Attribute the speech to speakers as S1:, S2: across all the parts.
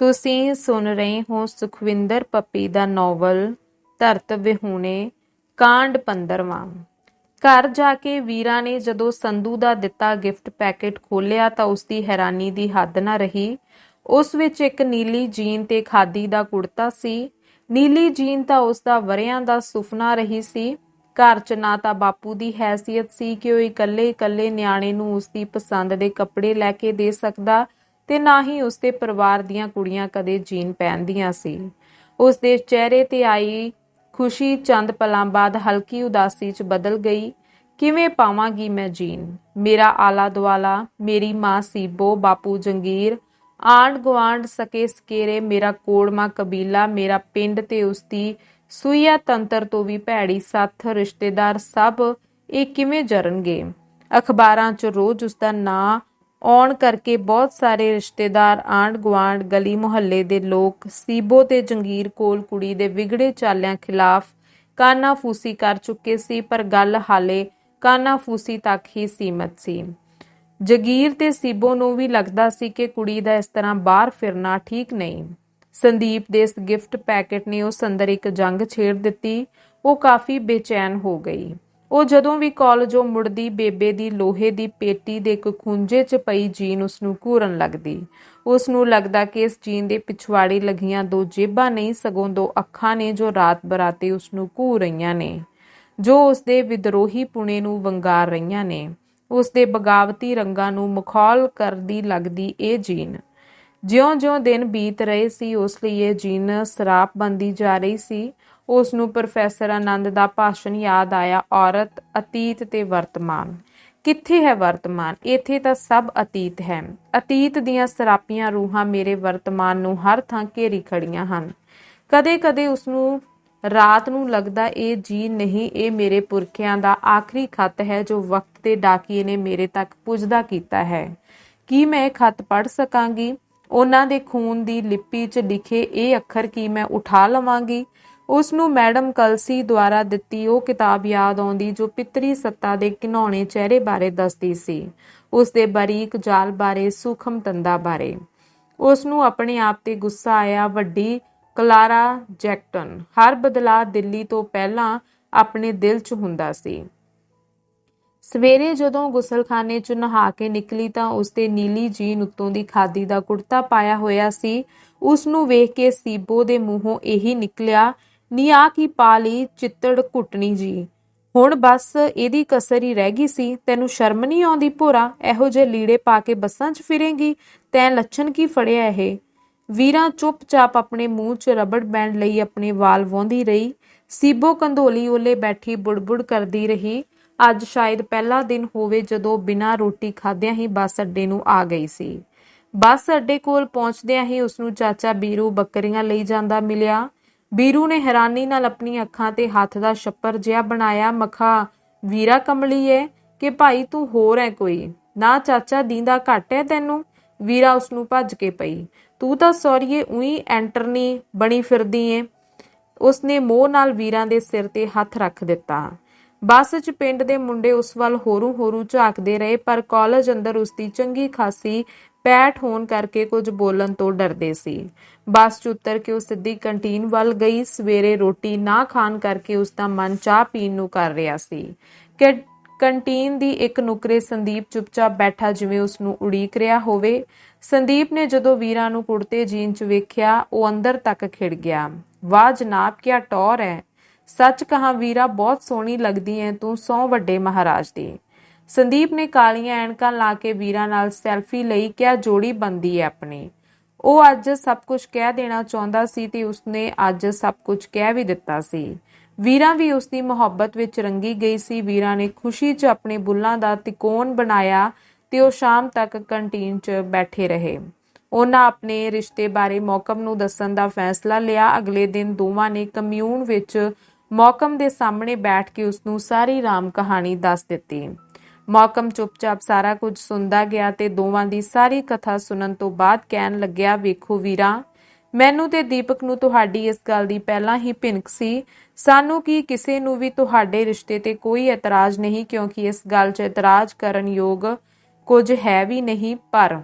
S1: ਤੁਸੀਂ ਸੁਣ ਰਹੇ ਹੋ ਸੁਖਵਿੰਦਰ ਪੱਪੀ ਦਾ ਨੋਵਲ, ਧਰਤ ਵਿਹੂਣੇ, ਕਾਂਡ 15ਵਾਂ ਘਰ ਜਾ ਕੇ ਵੀਰਾ ਨੇ ਜਦੋਂ ਸੰਧੂ ਦਾ ਦਿੱਤਾ ਗਿਫਟ ਪੈਕੇਟ ਖੋਲ੍ਹਿਆ ਤਾਂ ਉਸ ਦੀ ਹੈਰਾਨੀ ਦੀ ਹੱਦ ਨਾ ਰਹੀ। ਉਸ ਵਿੱਚ ਇੱਕ ਨੀਲੀ ਜੀਨ ਤੇ ਖਾਦੀ ਦਾ ਕੁੜਤਾ ਸੀ। ਨੀਲੀ ਜੀਨ ਤਾਂ ਉਸ ਦਾ ਵਰਿਆਂ ਦਾ ਸੁਪਨਾ ਰਹੀ ਸੀ। ਘਰ 'ਚ ਨਾ ਤਾਂ ਬਾਪੂ ਦੀ ਹੈਸੀਅਤ ਸੀ ਕਿ ਉਹ ਇਕੱਲੇ ਇਕੱਲੇ ਨਿਆਣੇ ਨੂੰ ਉਸ ਦੀ ਪਸੰਦ ਦੇ ਕੱਪੜੇ ਲੈ ਕੇ ਦੇ ਸਕਦਾ ਤੇ ਨਾ ਹੀ ਉਸਦੇ ਪਰਿਵਾਰ ਦੀਆਂ ਕੁੜੀਆਂ ਕਦੇ ਜੀਨ ਪਹਿਨਦੀਆਂ ਸੀ। ਉਸ ਦੇ ਚਿਹਰੇ ਤੇ ਆਈ ਖੁਸ਼ੀ ਚੰਦ ਪਲਾਂ ਬਾਅਦ ਹਲਕੀ ਉਦਾਸੀ 'ਚ ਬਦਲ ਗਈ। ਕਿਵੇਂ ਪਾਵਾਂਗੀ ਮੈਂ ਜੀਨ ਮੇਰਾ ਆਲਾ ਦੁਆਲਾ ਮੇਰੀ ਮਾਂ ਸੀਬੋ ਬਾਪੂ ਜੰਗੀਰ। ਆਂਡ ਗਵਾਂਡ ਸਕੇ ਸਕੇਰੇ ਮੇਰਾ ਕੋੜਮਾ ਕਬੀਲਾ, ਮੇਰਾ ਪਿੰਡ ਤੇ ਉਸਦੀ ਸੂਈਆ ਤੰਤਰ ਤੋਂ ਵੀ ਭੈੜੀ ਸੱਥ, ਰਿਸ਼ਤੇਦਾਰ ਸਭ ਇਹ ਕਿਵੇਂ ਜਰਨਗੇ? ਅਖਬਾਰਾਂ 'ਚ ਰੋਜ਼ ਉਸਦਾ ਨਾਂ ਆਉਣ ਕਰਕੇ ਬਹੁਤ ਸਾਰੇ ਰਿਸ਼ਤੇਦਾਰ ਆਂਡ ਗੁਆਂਢ ਗਲੀ ਮੁਹੱਲੇ ਦੇ ਲੋਕ, ਸੀਬੋ ਤੇ ਜੰਗੀਰ ਕੋਲ ਕੁੜੀ ਦੇ ਵਿਗੜੇ ਚਾਲਿਆਂ ਖਿਲਾਫ ਕਾਨਾਫੂਸੀ ਕਰ ਚੁੱਕੇ ਸੀ, ਪਰ ਗੱਲ ਹਾਲੇ ਕਾਨਾਫੂਸੀ ਤੱਕ ਹੀ ਸੀਮਤ ਸੀ। ਜਗੀਰ ਤੇ ਸੀਬੋ ਨੂੰ ਵੀ ਲੱਗਦਾ ਸੀ ਕਿ ਕੁੜੀ ਦਾ ਇਸ ਤਰ੍ਹਾਂ ਬਾਹਰ ਫਿਰਨਾ ਠੀਕ ਨਹੀਂ। ਸੰਦੀਪ ਦੇ ਇਸ ਗਿਫਟ ਪੈਕੇਟ ਨੇ ਉਸ ਅੰਦਰ ਇੱਕ ਜੰਗ ਛੇੜ ਦਿੱਤੀ, ਉਹ ਕਾਫੀ ਬੇਚੈਨ ਹੋ ਗਈ। ਉਹ ਜਦੋਂ ਵੀ ਕਾਲਜੋਂ ਮੁੜਦੀ, ਬੇਬੇ ਦੀ ਲੋਹੇ ਦੀ ਪੇਟੀ ਦੇ ਇੱਕ ਖੁੰਝੇ 'ਚ ਪਈ ਜੀਨ ਉਸ ਨੂੰ ਘੂਰਨ ਲੱਗਦੀ। ਉਸ ਨੂੰ ਲੱਗਦਾ ਕਿ ਇਸ ਜੀਨ ਦੇ ਪਿਛਵਾੜੀ ਲੱਗੀਆਂ ਦੋ ਜੇਬਾਂ ਨਹੀਂ, ਸਗੋਂ ਦੋ ਅੱਖਾਂ ਨੇ ਜੋ ਰਾਤ ਬਰਾਤੇ ਉਸ ਨੂੰ ਘੂਰ ਰਹੀਆਂ ਨੇ, ਜੋ ਉਸ ਦੇ ਵਿਦਰੋਹੀ ਪੁਣੇ ਨੂੰ ਵੰਗਾਰ ਰਹੀਆਂ ਨੇ। ਉਸ ਦੇ ਬਗਾਵਤੀ ਰੰਗਾਂ ਨੂੰ ਮਖੌਲ ਕਰਦੀ ਲੱਗਦੀ ਇਹ ਜੀਨ। ਜਿਉਂ-ਜਿਉਂ ਦਿਨ ਬੀਤ ਰਹੇ ਸੀ, ਉਸ ਲਈ ਇਹ ਜੀਨ ਸਰਾਪ ਬੰਦੀ ਜਾ ਰਹੀ ਸੀ। ਉਸ ਨੂੰ ਪ੍ਰੋਫੈਸਰ ਆਨੰਦ ਦਾ ਭਾਸ਼ਣ ਯਾਦ ਆਇਆ, ਔਰਤ, ਅਤੀਤ ਤੇ ਵਰਤਮਾਨ। ਕਿੱਥੇ ਹੈ ਵਰਤਮਾਨ? ਇੱਥੇ ਤਾਂ ਸਭ ਅਤੀਤ ਹੈ। ਅਤੀਤ ਦੀਆਂ ਸਰਾਪੀਆਂ ਰੂਹਾਂ ਮੇਰੇ ਵਰਤਮਾਨ ਨੂੰ ਹਰ ਥਾਂ ਘੇਰੀ ਖੜੀਆਂ ਹਨ। ਕਦੇ-ਕਦੇ ਉਸ ਨੂੰ ਰਾਤ ਨੂੰ ਲੱਗਦਾ ਇਹ ਜੀ ਨਹੀਂ, ਇਹ ਮੇਰੇ ਪੁਰਖਿਆਂ ਦਾ ਆਖਰੀ ਖਤ ਹੈ ਜੋ ਵਕਤ ਦੇ ਡਾਕੀਏ ਨੇ ਮੇਰੇ ਤੱਕ ਪੁੱਜਦਾ ਕੀਤਾ ਹੈ। ਕੀ ਮੈਂ ਇਹ ਖਤ ਪੜ੍ਹ ਸਕਾਂਗੀ? ਉਹਨਾਂ ਦੇ ਖੂਨ ਦੀ ਲਿਪੀ 'ਚ ਲਿਖੇ ਇਹ ਅੱਖਰ ਕੀ ਮੈਂ ਉਠਾ ਲਵਾਂਗੀ? ਉਸ ਨੂੰ ਮੈਡਮ ਕਲਸੀ ਦੁਆਰਾ ਦਿੱਤੀ ਉਹ ਕਿਤਾਬ ਯਾਦ ਆਉਂਦੀ ਜੋ ਪਿਤਰੀ ਸੱਤਾ ਦੇ ਘਿਨੌਣੇ ਚਿਹਰੇ ਬਾਰੇ ਦੱਸਦੀ ਸੀ। ਉਸ ਦੇ ਬਾਰੀਕ ਜਾਲ ਬਾਰੇ, ਸੂਖਮ ਤੰਦਾ ਬਾਰੇ। ਉਸ ਨੂੰ ਆਪਣੇ ਆਪ ਤੇ ਗੁੱਸਾ ਆਇਆ ਵੱਡੀ ਕਲਾਰਾ ਜੈਕਟਨ। ਹਰ ਬਦਲਾਅ ਦਿੱਲੀ ਤੋਂ ਪਹਿਲਾਂ ਆਪਣੇ ਦਿਲ 'ਚ ਹੁੰਦਾ ਸੀ। ਸਵੇਰੇ ਜਦੋਂ ਗੁਸਲਖਾਨੇ 'ਚ ਨਹਾ ਕੇ ਨਿਕਲੀ ਤਾਂ ਉਸ ਤੇ ਨੀਲੀ ਜੀਨ ਉੱਤੋਂ ਦੀ ਖਾਦੀ ਦਾ ਕੁੜਤਾ ਪਾਇਆ ਹੋਇਆ ਸੀ। ਉਸ ਨੂੰ ਵੇਖ ਕੇ ਸੀਬੋ ਦੇ ਮੂੰਹੋਂ ਇਹੀ ਨਿਕਲਿਆ ਨੀ ਆ ਕੀ ਪਾ ਲਈ, ਚਿੱਤੜ ਘੁੱਟਣੀ ਜੀ। ਹੁਣ ਬਸ ਇਹਦੀ ਕਸਰ ਹੀ ਰਹਿ ਗਈ ਸੀ। ਤੈਨੂੰ ਸ਼ਰਮ ਨਹੀਂ ਆਉਂਦੀ ਭੋਰਾ? ਇਹੋ ਜੇ ਲੀੜੇ ਪਾ ਕੇ ਬੱਸਾਂ 'ਚ ਫਿਰੇਂਗੀ? ਤੈਂ ਲੱਛਣ ਕੀ ਫੜਿਆ ਇਹ? ਵੀਰਾਂ ਚੁੱਪਚਾਪ ਆਪਣੇ ਮੂੰਹ 'ਚ ਰਬੜ ਬੈਂਡ ਲਈ ਆਪਣੇ ਵਾਲ ਵਾਉਂਦੀ ਰਹੀ। ਸੀਬੋ ਕੰਧੋਲੀ ਓਲੇ ਬੈਠੀ ਬੁੜਬੁੜ ਕਰਦੀ ਰਹੀ। ਅੱਜ ਸ਼ਾਇਦ ਪਹਿਲਾ ਦਿਨ ਹੋਵੇ ਜਦੋਂ ਬਿਨਾਂ ਰੋਟੀ ਖਾਦਿਆਂ ਹੀ ਬੱਸ ਅੱਡੇ ਨੂੰ ਆ ਗਈ ਸੀ। ਬੱਸ ਅੱਡੇ ਕੋਲ ਪਹੁੰਚਦਿਆਂ ਹੀ ਉਸ ਨੂੰ ਚਾਚਾ ਬੀਰੂ ਬੱਕਰੀਆਂ ਲਈ ਜਾਂਦਾ ਮਿਲਿਆ। ਬੀਰੂ ਨੇ ਹੈਰਾਨੀ ਨਾਲ ਆਪਣੀ ਅੱਖਾਂ ਤੇ ਹੱਥ ਦਾ ਛੱਪਰ ਜਿਹਾ ਬਣਾਇਆ। ਮਖਾ, ਵੀਰਾ ਕਮਲੀ ਏ ਕਿ ਭਾਈ ਤੂੰ ਹੋਰ ਹੈ ਕੋਈ? ਨਾ ਚਾਚਾ ਦੀਂਦਾ ਘੱਟ ਹੈ ਤੈਨੂੰ? ਵੀਰਾ ਉਸ ਨੂੰ ਭੱਜ ਕੇ ਪਈ। ਤੂੰ ਤਾਂ ਸੌਰੀਏ ਉਹੀ ਐਂਟਰਨੀ ਬਣੀ ਫਿਰਦੀ ਏ। ਉਸਨੇ ਮੋਹ ਨਾਲ ਵੀਰਾਂ ਦੇ ਸਿਰ ਤੇ ਹੱਥ ਰੱਖ ਦਿੱਤਾ। ਬੱਸ 'ਚ ਪਿੰਡ ਦੇ ਮੁੰਡੇ ਉਸ ਵੱਲ ਹੋਰੂ ਹੋਰੂ ਝਾਕਦੇ ਰਹੇ, ਪਰ ਕਾਲਜ ਅੰਦਰ ਉਸ ਦੀ ਚੰਗੀ ਖਾਸੀ ਪੈਠ ਹੋਣ ਕਰਕੇ ਕੁਝ ਬੋਲਣ ਤੋਂ ਡਰਦੇ ਸੀ। ਬੱਸ 'ਚ ਉਤਰ ਕੇ ਉਹ ਸਿੱਧੀ ਕੰਟੀਨ ਵੱਲ ਗਈ। ਸਵੇਰੇ ਰੋਟੀ ਨਾ ਖਾਣ ਕਰਕੇ ਉਸ ਦਾ ਮਨ ਚਾਹ ਪੀਣ ਨੂੰ ਕਰ ਰਿਹਾ ਸੀ। ਕਿ ਕੰਟੀਨ ਦੀ ਇੱਕ ਨੁਕਰੇ ਸੰਦੀਪ ਚੁੱਪਚਾਪ ਬੈਠਾ ਜਿਵੇਂ ਉਸ ਨੂੰ ਉਡੀਕ ਰਿਹਾ ਹੋਵੇ। ਸੰਦੀਪ ਨੇ ਜਦੋਂ ਵੀਰਾ ਨੂੰ ਕੁੜਤੇ ਜੀਨ 'ਚ ਵੇਖਿਆ, ਉਹ ਅੰਦਰ ਤੱਕ ਖਿੜ ਗਿਆ। ਵਾਹ ਜਨਾਬ ਕੀ ਟੌਰ ਹੈ। ਸੱਚ ਕਹਾ, ਵੀਰਾ ਬਹੁਤ ਸੋਹਣੀ ਲੱਗਦੀ ਹੈ ਤੂੰ ਸੌ ਵੱਡੇ ਮਹਾਰਾਜ ਦੀ। ਸੰਦੀਪ ਨੇ ਕਾਲੀਆਂ ਐਨਕਾਂ ਲਾ ਕੇ ਵੀਰਾ ਨਾਲ ਸੈਲਫੀ ਲਈ ਕਿਆ ਜੋੜੀ ਬੰਦੀ ਹੈ ਆਪਣੀ। ਉਹ ਅੱਜ ਸਭ ਕੁਝ ਕਹਿ ਦੇਣਾ ਚਾਹੁੰਦਾ ਸੀ ਤੇ ਉਸਨੇ ਅੱਜ ਸਭ ਕੁਝ ਕਹਿ ਵੀ ਦਿੱਤਾ ਸੀ। ਵੀਰਾ ਵੀ ਉਸ ਦੀ ਮੁਹੱਬਤ ਵਿੱਚ ਰੰਗੀ ਗਈ ਸੀ। ਵੀਰਾ ਨੇ ਖੁਸ਼ੀ 'ਚ ਆਪਣੇ ਬੁੱਲਾਂ ਦਾ ਤਿਕੋਣ ਬਣਾਇਆ ਤੇ ਉਹ ਸ਼ਾਮ ਤੱਕ ਕੰਟੀਨ 'ਚ ਬੈਠੇ ਰਹੇ। ਉਹਨਾਂ ਆਪਣੇ ਰਿਸ਼ਤੇ ਬਾਰੇ ਮੌਕਮ ਨੂੰ ਦੱਸਣ ਦਾ ਫੈਸਲਾ ਲਿਆ। ਅਗਲੇ ਦਿਨ ਦੋਵਾਂ ਨੇ ਕਮਿਊਨ ਵਿੱਚ ਮੌਕਮ ਦੇ ਸਾਹਮਣੇ ਬੈਠ ਕੇ ਉਸ ਨੂੰ ਸਾਰੀ ਰਾਮ ਕਹਾਣੀ ਦੱਸ ਦਿੱਤੀ। ਮੌਕਮ ਚੁੱਪਚਾਪ ਸਾਰਾ ਕੁਝ ਸੁਣਦਾ ਗਿਆ ਤੇ ਦੋਵਾਂ ਦੀ ਸਾਰੀ ਕਥਾ ਸੁਣਨ ਤੋਂ ਬਾਅਦ ਕਹਿਣ ਲੱਗਿਆ, ਵੇਖੋ ਵੀਰਾ, ਮੈਨੂੰ ਤੇ ਦੀਪਕ ਨੂੰ ਤੁਹਾਡੀ ਇਸ ਗੱਲ ਦੀ ਪਹਿਲਾਂ ਹੀ ਭਿੰਕ ਸੀ। ਸਾਨੂੰ ਕੀ ਕਿਸੇ ਨੂੰ ਵੀ ਤੁਹਾਡੇ ਰਿਸ਼ਤੇ ਤੇ ਕੋਈ ਇਤਰਾਜ਼ ਨਹੀਂ, ਕਿਉਂਕਿ ਇਸ ਗੱਲ 'ਚ ਇਤਰਾਜ਼ ਕਰਨ ਯੋਗ ਕੁਝ ਹੈ ਵੀ ਨਹੀਂ, ਪਰ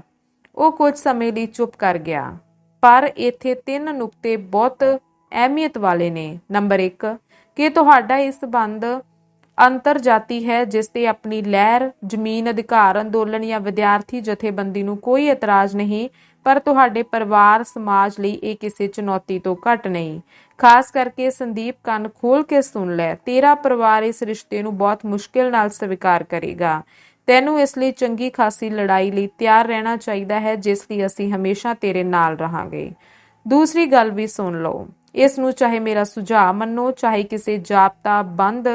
S1: ਉਹ ਕੁਝ ਸਮੇਂ ਲਈ ਚੁੱਪ ਕਰ ਗਿਆ। ਪਰ ਇੱਥੇ ਤਿੰਨ ਨੁਕਤੇ ਬਹੁਤ ਅਹਿਮੀਅਤ ਵਾਲੇ ਨੇ। ਨੰਬਰ 1 ਕਿ ਤੁਹਾਡਾ ਇਸ ਸਬੰਧ ਅੰਤਰਜਾਤੀ ਹੈ, ਜਿਸ ਤੇ ਆਪਣੀ ਲਹਿਰ, ਜ਼ਮੀਨ ਅਧਿਕਾਰ, ਅੰਦੋਲਨ ਜਾਂ ਵਿਦਿਆਰਥੀ ਜਥੇਬੰਦੀ ਨੂੰ ਕੋਈ ਇਤਰਾਜ਼ ਨਹੀਂ, ਪਰ ਤੁਹਾਡੇ ਪਰਿਵਾਰ, ਸਮਾਜ ਲਈ ਇਹ ਕਿਸੇ ਚੁਣੌਤੀ ਤੋਂ ਘੱਟ ਨਹੀਂ। ਖਾਸ ਕਰਕੇ ਸੰਦੀਪ ਕੰਨ ਖੋਲ ਕੇ ਸੁਣ ਲੈ, ਤੇਰਾ ਪਰਿਵਾਰ ਇਸ ਰਿਸ਼ਤੇ ਨੂੰ ਬਹੁਤ ਮੁਸ਼ਕਿਲ ਨਾਲ ਸਵੀਕਾਰ ਕਰੇਗਾ। ਤੈਨੂੰ ਇਸ ਲਈ ਚੰਗੀ ਖਾਸੀ ਲੜਾਈ ਲਈ ਤਿਆਰ ਰਹਿਣਾ ਚਾਹੀਦਾ ਹੈ, ਜਿਸ ਲਈ ਅਸੀਂ ਹਮੇਸ਼ਾ ਤੇਰੇ ਨਾਲ ਰਹਾਂਗੇ। ਦੂਸਰੀ ਗੱਲ ਵੀ ਸੁਣ ਲਓ। ਇਸ ਨੂੰ ਚਾਹੇ ਮੇਰਾ ਸੁਝਾਅ ਮੰਨੋ, ਚਾਹੇ ਕਿਸੇ ਜਾਪਤਾ, ਬੰਦ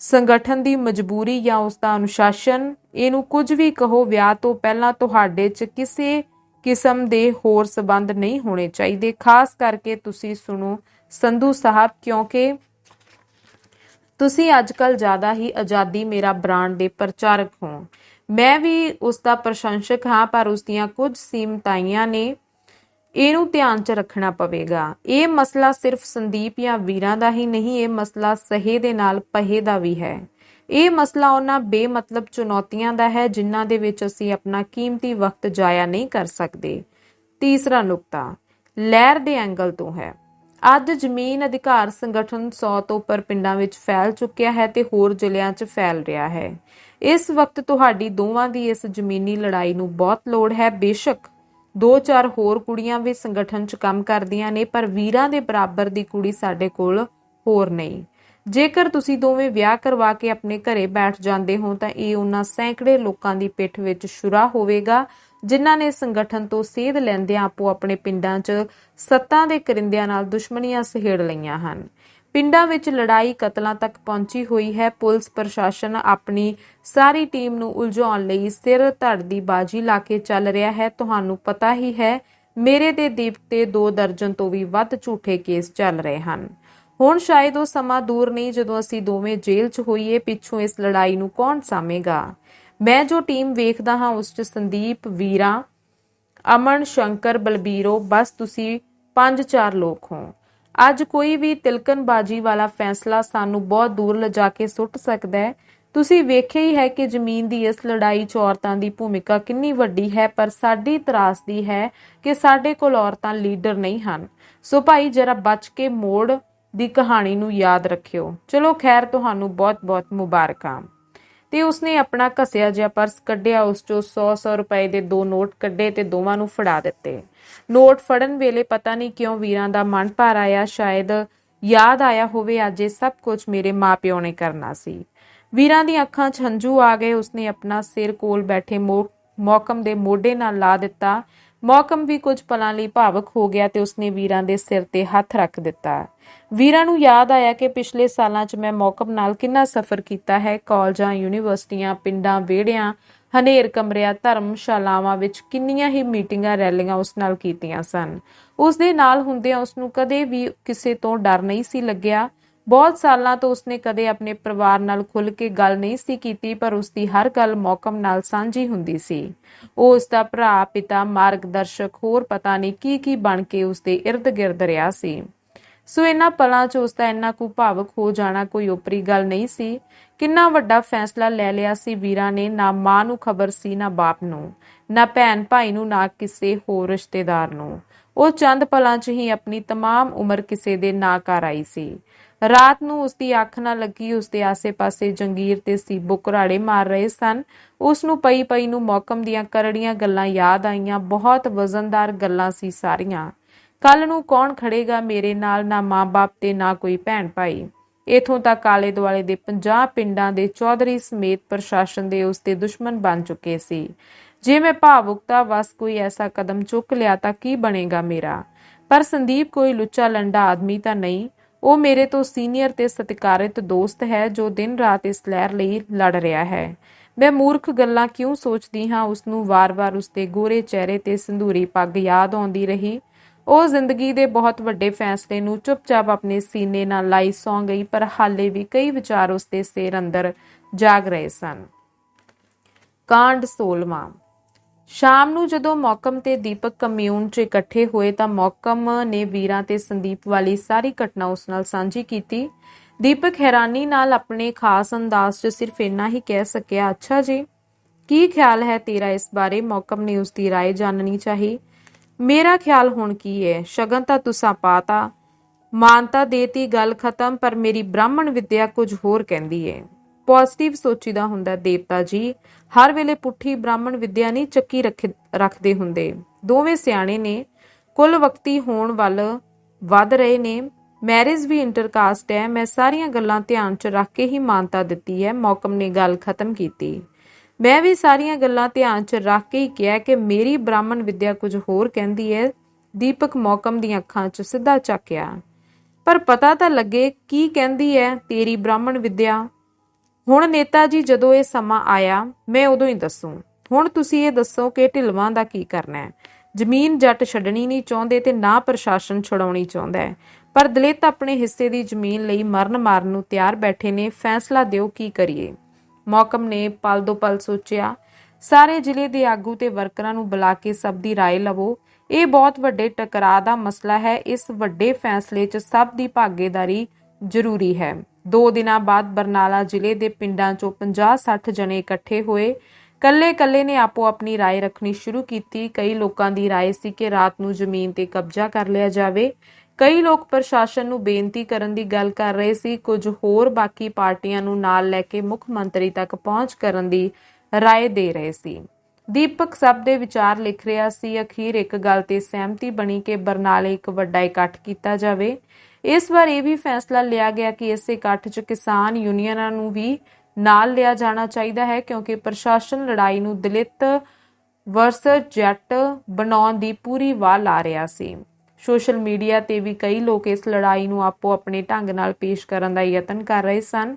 S1: ਸੰਗਠਨ ਦੀ ਮਜਬੂਰੀ ਜਾਂ ਉਸ ਦਾ ਅਨੁਸ਼ਾਸਨ, ਇਹਨੂੰ ਕੁਝ ਵੀ ਕਹੋ, ਵਿਆਹ ਤੋਂ ਪਹਿਲਾਂ ਤੁਹਾਡੇ 'ਚ ਕਿਸੇ ਕਿਸਮ ਦੇ ਹੋਰ ਸਬੰਧ ਨਹੀਂ ਹੋਣੇ ਚਾਹੀਦੇ। ਖਾਸ ਕਰਕੇ ਤੁਸੀਂ ਸੁਣੋ ਸੰਧੂ ਸਾਹਿਬ, ਕਿਉਂਕਿ ਤੁਸੀਂ ਅੱਜਕੱਲ ਜ਼ਿਆਦਾ ਹੀ ਆਜ਼ਾਦੀ ਮੇਰਾ ਬ੍ਰਾਂਡ ਦੇ ਪ੍ਰਚਾਰਕ ਹੋ। ਮੈਂ ਵੀ ਉਸ ਦਾ ਪ੍ਰਸ਼ੰਸਕ ਹਾਂ, ਪਰ ਉਸ ਦੀਆਂ ਕੁਝ ਸੀਮਤਾਈਆਂ ਨੇ ਇਹਨੂੰ ਧਿਆਨ 'ਚ ਰੱਖਣਾ ਪਵੇਗਾ। ਇਹ ਮਸਲਾ ਸਿਰਫ ਸੰਦੀਪ ਜਾਂ ਵੀਰਾਂ ਦਾ ਹੀ ਨਹੀਂ, ਇਹ ਮਸਲਾ ਸਹੇ ਦੇ ਨਾਲ ਪਹੇ ਦਾ ਵੀ ਹੈ। ਇਹ ਮਸਲਾ ਉਹਨਾਂ ਬੇਮਤਲਬ ਚੁਣੌਤੀਆਂ ਦਾ ਹੈ, ਜਿਨ੍ਹਾਂ ਦੇ ਵਿੱਚ ਅਸੀਂ ਆਪਣਾ ਕੀਮਤੀ ਵਕਤ ਜਾਇਆ ਨਹੀਂ ਕਰ ਸਕਦੇ। ਤੀਸਰਾ ਨੁਕਤਾ, ਲਹਿਰ ਦੇ ਐਂਗਲ ਤੋਂ ਹੈ। ਅੱਜ ਜ਼ਮੀਨ ਅਧਿਕਾਰ ਸੰਗਠਨ 100 ਤੋਂ ਉੱਪਰ ਪਿੰਡਾਂ ਵਿੱਚ ਫੈਲ ਚੁੱਕਿਆ ਹੈ ਤੇ ਹੋਰ ਜ਼ਿਲ੍ਹਿਆਂ 'ਚ ਫੈਲ ਰਿਹਾ ਹੈ। ਇਸ ਵਕਤ ਤੁਹਾਡੀ ਦੋਵਾਂ ਦੀ ਇਸ ਜ਼ਮੀਨੀ ਲੜਾਈ ਨੂੰ ਬਹੁਤ ਲੋੜ ਹੈ। ਬੇਸ਼ੱਕ ਦੋ ਚਾਰ ਹੋਰ ਕੁੜੀਆਂ ਵੀ ਸੰਗਠਨ 'ਚ ਕੰਮ ਕਰਦੀਆਂ ਨੇ, ਪਰ ਵੀਰਾਂ ਦੇ ਬਰਾਬਰ ਦੀ ਕੁੜੀ ਸਾਡੇ ਕੋਲ ਹੋਰ ਨਹੀਂ। ਜੇਕਰ ਤੁਸੀਂ ਦੋਵੇਂ ਵਿਆਹ ਕਰਵਾ ਕੇ ਆਪਣੇ ਘਰੇ ਬੈਠ ਜਾਂਦੇ ਹੋ, ਤਾਂ ਇਹ ਉਹਨਾਂ ਸੈਂਕੜੇ ਲੋਕਾਂ ਦੀ ਪਿੱਠ ਵਿੱਚ ਸ਼ੁਰਾ ਹੋਵੇਗਾ, ਜਿਨ੍ਹਾਂ ਨੇ ਸੰਗਠਨ ਤੋਂ ਸੇਧ ਲੈਂਦਿਆਂ ਆਪੋ ਆਪਣੇ ਪਿੰਡਾਂ 'ਚ ਸੱਤਾਂ ਦੇ ਕਰਿੰਦਿਆਂ ਨਾਲ ਦੁਸ਼ਮਣੀਆਂ ਸਹੇੜ ਲਈਆਂ ਹਨ। ਪਿੰਡਾਂ ਵਿੱਚ ਲੜਾਈ ਕਤਲਾਂ ਤੱਕ ਪਹੁੰਚੀ ਹੋਈ ਹੈ। ਪੁਲਿਸ ਪ੍ਰਸ਼ਾਸਨ ਆਪਣੀ ਸਾਰੀ ਟੀਮ ਨੂੰ ਉਲਝਾਉਣ ਲਈ ਸਿਰ ਧੜ ਦੀ ਬਾਜੀ ਲਾ ਕੇ ਚੱਲ ਰਿਹਾ ਹੈ। ਤੁਹਾਨੂੰ ਪਤਾ ਹੀ ਹੈ, ਮੇਰੇ ਤੇ ਦੀਪ ਤੇ ਦੋ ਦਰਜਨ ਤੋਂ ਵੀ ਵੱਧ ਝੂਠੇ ਕੇਸ ਚੱਲ ਰਹੇ ਹਨ। ਹੁਣ ਸ਼ਾਇਦ ਉਹ ਸਮਾਂ ਦੂਰ ਨਹੀਂ, ਜਦੋਂ ਅਸੀਂ ਦੋਵੇਂ ਜੇਲ੍ਹ 'ਚ ਹੋਈਏ, ਪਿੱਛੋਂ ਇਸ ਲੜਾਈ ਨੂੰ ਕੌਣ ਸਾਮੇਗਾ ਮੈਂ ਜੋ ਟੀਮ ਵੇਖਦਾ ਹਾਂ, ਉਸ 'ਚ ਸੰਦੀਪ, ਵੀਰਾ, ਅਮਨ, ਸ਼ੰਕਰ, ਬਲਬੀਰੋ, ਬਸ ਤੁਸੀਂ ਪੰਜ ਚਾਰ ਲੋਕ ਹੋ। ਅੱਜ ਕੋਈ ਵੀ ਤਿਲਕਨਬਾਜੀ ਵਾਲਾ ਫੈਸਲਾ ਸਾਨੂੰ ਬਹੁਤ ਦੂਰ ਲਿਜਾ ਕੇ ਸੁੱਟ ਸਕਦਾ ਹੈ। ਤੁਸੀਂ ਵੇਖਿਆ ਹੀ ਹੈ ਕਿ ਜ਼ਮੀਨ ਦੀ ਇਸ ਲੜਾਈ 'ਚ ਔਰਤਾਂ ਦੀ ਭੂਮਿਕਾ ਕਿੰਨੀ ਵੱਡੀ ਹੈ, ਪਰ ਸਾਡੀ ਤਰਾਸਦੀ ਹੈ ਕਿ ਸਾਡੇ ਕੋਲ ਔਰਤਾਂ ਲੀਡਰ ਨਹੀਂ ਹਨ। ਸੋ ਭਾਈ, ਜਰਾ ਬਚ ਕੇ ਮੋੜ ਦੀ ਕਹਾਣੀ ਨੂੰ ਯਾਦ ਰੱਖਿਓ। ਚਲੋ ਖੈਰ, ਤੁਹਾਨੂੰ ਬਹੁਤ-ਬਹੁਤ ਮੁਬਾਰਕਾਂ। ਤੇ ਉਸਨੇ ਆਪਣਾ ਘਸਿਆ ਜਿਹਾ ਪਰਸ ਕੱਢਿਆ, ਉਸ ਚੋਂ 100-100 ਰੁਪਏ ਦੇ ਦੋ ਨੋਟ ਕੱਢੇ ਤੇ ਦੋਵਾਂ ਨੂੰ ਫੜਾ ਦਿੱਤੇ। ਨੋਟ ਫੜਨ ਵੇਲੇ ਪਤਾ ਨਹੀਂ ਕਿਉਂ ਵੀਰਾਂ ਦਾ ਮਨ ਭਰ ਆਇਆ, ਸ਼ਾਇਦ ਯਾਦ ਆਇਆ ਹੋਵੇ ਅੱਜ ਇਹ ਸਭ ਕੁਝ ਮੇਰੇ ਮਾਪਿਓ ਨੇ ਕਰਨਾ ਸੀ। ਵੀਰਾਂ ਦੀਆਂ ਅੱਖਾਂ 'ਚ ਹੰਝੂ ਆ ਗਏ, ਉਸਨੇ ਆਪਣਾ ਸਿਰ ਕੋਲ ਬੈਠੇ ਮੌਕਮ ਦੇ ਮੋਢੇ ਨਾਲ ਲਾ ਦਿੱਤਾ ਮੌਕਮ ਵੀ ਕੁਝ ਪਲਾਂ ਲਈ ਭਾਵਕ ਹੋ ਗਿਆ ਤੇ ਉਸਨੇ ਵੀਰਾਂ ਦੇ ਸਿਰ ਤੇ ਹੱਥ ਰੱਖ ਦਿੱਤਾ। ਵੀਰਾਂ ਨੂੰ ਯਾਦ ਆਇਆ ਕਿ ਪਿਛਲੇ ਸਾਲਾਂ 'ਚ ਮੈਂ ਮੌਕਮ ਨਾਲ ਕਿੰਨਾ ਸਫ਼ਰ ਕੀਤਾ ਹੈ, ਕਾਲਜਾਂ, ਯੂਨੀਵਰਸਿਟੀਆਂ, ਪਿੰਡਾਂ, ਵਿਹੜਿਆਂ, ਹਨੇਰ ਕਮਰਿਆਂ, ਧਰਮਸ਼ਾਲਾਵਾਂ ਵਿੱਚ ਕਿੰਨੀਆਂ ਹੀ ਮੀਟਿੰਗਾਂ, ਰੈਲੀਆਂ ਉਸ ਨਾਲ ਕੀਤੀਆਂ ਸਨ। ਉਸ ਦੇ ਨਾਲ ਹੁੰਦਿਆਂ ਉਸ ਨੂੰ ਕਦੇ ਵੀ ਕਿਸੇ ਤੋਂ ਡਰ ਨਹੀਂ ਸੀ ਲੱਗਿਆ। ਬਹੁਤ ਸਾਲਾਂ ਤੋਂ ਉਸਨੇ ਕਦੇ ਆਪਣੇ ਪਰਿਵਾਰ ਨਾਲ ਖੁੱਲ ਕੇ ਗੱਲ ਨਹੀਂ ਸੀ ਕੀਤੀ ਪਰ ਉਸ ਦੀ ਹਰ ਗੱਲ ਮੌਕਮ ਨਾਲ ਸਾਂਝੀ ਹੁੰਦੀ ਸੀ ਉਹ ਉਸ ਦਾ ਭਰਾ ਪਿਤਾ ਮਾਰਗਦਰਸ਼ਕ ਹੋਰ ਪਤਾ ਨਹੀਂ ਕੀ ਕੀ ਬਣ ਕੇ ਉਸ ਦੇ ird-gird ਰਿਹਾ ਸੀ ਸੋ ਇਹਨਾਂ ਪਲਾਂ 'ਚ ਉਸ ਦਾ ਇੰਨਾ ਕੁ ਭਾਵਕ ਹੋ ਜਾਣਾ ਕੋਈ ਉਪਰੀ ਗੱਲ ਨਹੀਂ ਸੀ ਕਿੰਨਾ ਵੱਡਾ ਫੈਸਲਾ ਲੈ ਲਿਆ ਸੀ ਵੀਰਾਂ ਨੇ ਨਾ ਮਾਂ ਨੂੰ ਖਬਰ ਸੀ ਨਾ ਬਾਪ ਨੂੰ ਨਾ ਭੈਣ ਭਾਈ ਨੂੰ ਨਾ ਕਿਸੇ ਹੋਰ ਰਿਸ਼ਤੇਦਾਰ ਨੂੰ ਉਹ ਚੰਦ ਪਲਾਂ 'ਚ ਹੀ ਆਪਣੀ तमाम ਉਮਰ ਕਿਸੇ ਦੇ ਨਾ ਕਰ ਆਈ ਸੀ ਰਾਤ ਨੂੰ ਉਸ ਦੀ ਅੱਖ ਨਾ ਲੱਗੀ ਉਸ ਦੇ ਆਸੇ-ਪਾਸੇ ਜੰਗੀਰ ਤੇ ਸੀਬੋ ਘਰਾੜੇ ਮਾਰ ਰਹੇ ਸਨ। ਉਸ ਨੂੰ ਪਈ ਪਈ ਨੂੰ ਮੌਕਮ ਦੀਆਂ ਕਰੜੀਆਂ ਗੱਲਾਂ ਯਾਦ ਆਈਆਂ, ਬਹੁਤ ਵਜ਼ਨਦਾਰ ਗੱਲਾਂ ਸੀ ਸਾਰੀਆਂ। ਕੱਲ ਨੂੰ ਕੌਣ ਖੜੇਗਾ ਮੇਰੇ ਨਾਲ, ਨਾ ਮਾਂ-ਬਾਪ ਤੇ ਨਾ ਕੋਈ ਭੈਣ ਭਾਈ? ਇਥੋਂ ਤੱਕ ਆਲੇ ਦੁਆਲੇ ਦੇ 50 ਪਿੰਡਾਂ ਦੇ ਚੌਧਰੀ ਸਮੇਤ ਪ੍ਰਸ਼ਾਸਨ ਦੇ ਉਸ ਦੇ ਦੁਸ਼ਮਣ ਬਣ ਚੁੱਕੇ ਸੀ। ਜੇ ਮੈਂ ਭਾਵੁਕਤਾ ਵਸ ਕੋਈ ਐਸਾ ਕਦਮ ਚੁੱਕ ਲਿਆ ਤਾਂ ਕੀ ਬਣੇਗਾ ਮੇਰਾ? ਪਰ ਸੰਦੀਪ ਕੋਈ ਲੁੱਚਾ ਲੰਡਾ ਆਦਮੀ ਤਾਂ ਨਹੀਂ। ਉਹ ਮੇਰੇ ਤੋਂ ਸੀਨੀਅਰ ਤੇ ਸਤਿਕਾਰਿਤ ਦੋਸਤ ਹੈ ਜੋ ਦਿਨ ਰਾਤ ਇਸ ਲਹਿਰ ਲਈ ਲੜ ਰਿਹਾ ਹੈ। ਮੈਂ ਮੂਰਖ ਗੱਲਾਂ ਕਿਉਂ ਸੋਚਦੀ ਹਾਂ? ਉਸ ਨੂੰ ਵਾਰ-ਵਾਰ ਉਸ ਦੇ ਗੋਰੇ ਚਿਹਰੇ ਤੇ ਸੰਧੂਰੀ ਪੱਗ ਯਾਦ ਆਉਂਦੀ ਰਹੀ। ਉਹ ਜ਼ਿੰਦਗੀ ਦੇ ਬਹੁਤ ਵੱਡੇ ਫੈਸਲੇ ਨੂੰ ਚੁੱਪਚਾਪ ਆਪਣੇ ਸੀਨੇ ਨਾਲ ਲਾਈ ਸੌਂ ਗਈ, ਪਰ ਹਾਲੇ ਵੀ ਕਈ ਵਿਚਾਰ ਉਸ ਦੇ ਸਿਰ ਅੰਦਰ ਜਾਗ ਰਹੇ ਸਨ। ਕਾਂਡ 16ਵਾਂ ਸ਼ਾਮ ਨੂੰ ਜਦੋਂ ਮੌਕਮ ਤੇ ਦੀਪਕ ਕਮਿਊਨ 'ਚ ਇਕੱਠੇ ਹੋਏ ਤਾਂ ਮੌਕਮ ਨੇ ਵੀਰਾਂ ਤੇ ਸੰਦੀਪ ਵਾਲੀ ਸਾਰੀ ਘਟਨਾ ਉਸ ਨਾਲ ਸਾਂਝੀ ਕੀਤੀ ਦੀਪਕ ਹੈਰਾਨੀ ਨਾਲ ਆਪਣੇ ਖਾਸ ਅੰਦਾਜ਼ 'ਚ ਸਿਰਫ ਇੰਨਾ ਹੀ ਕਹਿ ਸਕਿਆ ਅੱਛਾ ਜੀ ਕੀ ਖਿਆਲ ਹੈ ਤੇਰਾ ਇਸ ਬਾਰੇ ਮੌਕਮ ਨੇ ਉਸ ਦੀ رائے ਜਾਣਨੀ ਚਾਹੀ ਮੇਰਾ ਖਿਆਲ ਹੁਣ ਕੀ ਹੈ ਸ਼ਗਨ ਤਾਂ ਤੁਸਾਂ ਪਾਤਾ ਮਾਨਤਾ ਦੇਤੀ ਗੱਲ ਖਤਮ ਪਰ ਮੇਰੀ ਬ੍ਰਾਹਮਣ ਵਿਦਿਆ ਕੁਝ ਹੋਰ ਕਹਿੰਦੀ ਹੈ ਪੋਜ਼ਿਟਿਵ ਸੋਚੀਦਾ ਹੁੰਦਾ ਦੇਵਤਾ ਜੀ ਹਰ ਵੇਲੇ ਪੁੱਠੀ ਬ੍ਰਾਹਮਣ ਵਿਦਿਆ ਨਹੀਂ ਚੱਕੀ ਰੱਖ- ਰੱਖਦੇ ਹੁੰਦੇ। ਦੋਵੇਂ ਸਿਆਣੇ ਨੇ ਕੁੱਲ ਵਕਤੀ ਹੋਣ ਵੱਲ ਵੱਧ ਰਹੇ ਨੇ। ਮੈਰਿਜ ਵੀ ਇੰਟਰਕਾਸਟ ਹੈ। ਮੈਂ ਸਾਰੀਆਂ ਗੱਲਾਂ ਧਿਆਨ 'ਚ ਰੱਖ ਕੇ ਹੀ ਮਾਨਤਾ ਦਿੱਤੀ ਹੈ। ਮੌਕਮ ਨੇ ਗੱਲ ਖਤਮ ਕੀਤੀ। ਮੈਂ ਵੀ ਸਾਰੀਆਂ ਗੱਲਾਂ ਧਿਆਨ 'ਚ ਰੱਖ ਕੇ ਹੀ ਕਿਹਾ ਕਿ ਮੇਰੀ ਬ੍ਰਾਹਮਣ ਵਿਦਿਆ ਕੁਝ ਹੋਰ ਕਹਿੰਦੀ ਹੈ। ਦੀਪਕ ਮੌਕਮ ਦੀਆਂ ਅੱਖਾਂ 'ਚ ਸਿੱਧਾ ਚੱਕਿਆ ਪਰ ਪਤਾ ਤਾਂ ਲੱਗੇ ਕੀ ਕਹਿੰਦੀ ਹੈ ਤੇਰੀ ਬ੍ਰਾਹਮਣ ਵਿਦਿਆ। ਹੁਣ ਨੇਤਾ ਜੀ ਜਦੋਂ ਇਹ ਸਮਾਂ ਆਇਆ ਮੈਂ ਉਦੋਂ ਹੀ ਦੱਸੂ ਹੁਣ ਤੁਸੀਂ ਇਹ ਦੱਸੋ ਕਿ ਢਿਲਵਾਂ ਦਾ ਕੀ ਕਰਨਾ ਹੈ ਜ਼ਮੀਨ ਜੱਟ ਛੱਡਣੀ ਨਹੀਂ ਚਾਹੁੰਦੇ ਤੇ ਨਾ ਪ੍ਰਸ਼ਾਸਨ ਛਡਾਉਣੀ ਚਾਹੁੰਦਾ ਹੈ ਪਰ ਦਲਿਤ ਆਪਣੇ ਹਿੱਸੇ ਦੀ ਜ਼ਮੀਨ ਲਈ ਮਰਨ ਮਾਰਨ ਨੂੰ ਤਿਆਰ ਬੈਠੇ ਨੇ ਫੈਸਲਾ ਦਿਓ ਕੀ ਕਰੀਏ ਮੌਕਮ ਨੇ ਪਲ ਦੋ ਪਲ ਸੋਚਿਆ ਸਾਰੇ ਜ਼ਿਲ੍ਹੇ ਦੇ ਆਗੂ ਤੇ ਵਰਕਰਾਂ ਨੂੰ ਬੁਲਾ ਕੇ ਸਭ ਦੀ رائے ਲਵੋ ਇਹ ਬਹੁਤ ਵੱਡੇ ਟਕਰਾਅ ਦਾ ਮਸਲਾ ਹੈ ਇਸ ਵੱਡੇ ਫੈਸਲੇ 'ਚ ਸਭ ਦੀ ਭਾਗੀਦਾਰੀ ਜ਼ਰੂਰੀ ਹੈ ਦੋ ਦਿਨਾਂ ਬਾਅਦ ਬਰਨਾਲਾ ਜ਼ਿਲ੍ਹੇ ਦੇ ਪਿੰਡਾਂ 'ਚੋਂ 50-60 ਜਣੇ ਇਕੱਠੇ ਹੋਏ ਕੱਲੇ-ਕੱਲੇ ਨੇ ਆਪੋ ਆਪਣੀ رائے ਰੱਖਣੀ ਸ਼ੁਰੂ ਕੀਤੀ ਕਈ ਲੋਕਾਂ ਦੀ رائے ਸੀ ਕਿ ਰਾਤ ਨੂੰ ਜ਼ਮੀਨ ਤੇ ਕਬਜ਼ਾ ਕਰ ਲਿਆ ਜਾਵੇ ਕਈ ਲੋਕ ਪ੍ਰਸ਼ਾਸਨ ਨੂੰ ਬੇਨਤੀ ਕਰਨ ਦੀ ਗੱਲ ਕਰ ਰਹੇ ਸੀ ਕੁਝ ਹੋਰ ਬਾਕੀ ਪਾਰਟੀਆਂ ਨੂੰ ਨਾਲ ਲੈ ਕੇ ਮੁੱਖ ਮੰਤਰੀ ਤੱਕ ਪਹੁੰਚ ਕਰਨ ਦੀ رائے ਦੇ ਰਹੇ ਸੀ ਦੀਪਕ ਸਭ ਦੇ ਵਿਚਾਰ ਲਿਖ ਰਿਹਾ ਸੀ ਅਖੀਰ ਇੱਕ ਗੱਲ ਤੇ ਸਹਿਮਤੀ ਬਣੀ ਕਿ ਬਰਨਾਲੇ ਇੱਕ ਵੱਡਾ ਇਕੱਠ ਕੀਤਾ ਜਾਵੇ ਇਸ ਵਾਰ ਇਹ ਵੀ ਫੈਸਲਾ ਲਿਆ ਗਿਆ ਕਿ ਇਸ ਇਕੱਠ 'ਚ ਕਿਸਾਨ ਯੂਨੀਅਨਾਂ ਨੂੰ ਵੀ ਨਾਲ ਲਿਆ ਜਾਣਾ ਚਾਹੀਦਾ ਹੈ, ਕਿਉਂਕਿ ਪ੍ਰਸ਼ਾਸਨ ਲੜਾਈ ਨੂੰ ਦਲਿਤ ਵਰਸਸ ਜੱਟ ਬਣਾਉਣ ਦੀ ਪੂਰੀ ਵਾਹ ਲਾ ਰਿਹਾ ਸੀ। ਸੋਸ਼ਲ ਮੀਡੀਆ ਤੇ ਵੀ ਕਈ ਲੋਕ ਇਸ ਲੜਾਈ ਨੂੰ ਆਪੋ ਆਪਣੇ ਢੰਗ ਨਾਲ ਪੇਸ਼ ਕਰਨ ਦਾ ਯਤਨ ਕਰ ਰਹੇ ਸਨ।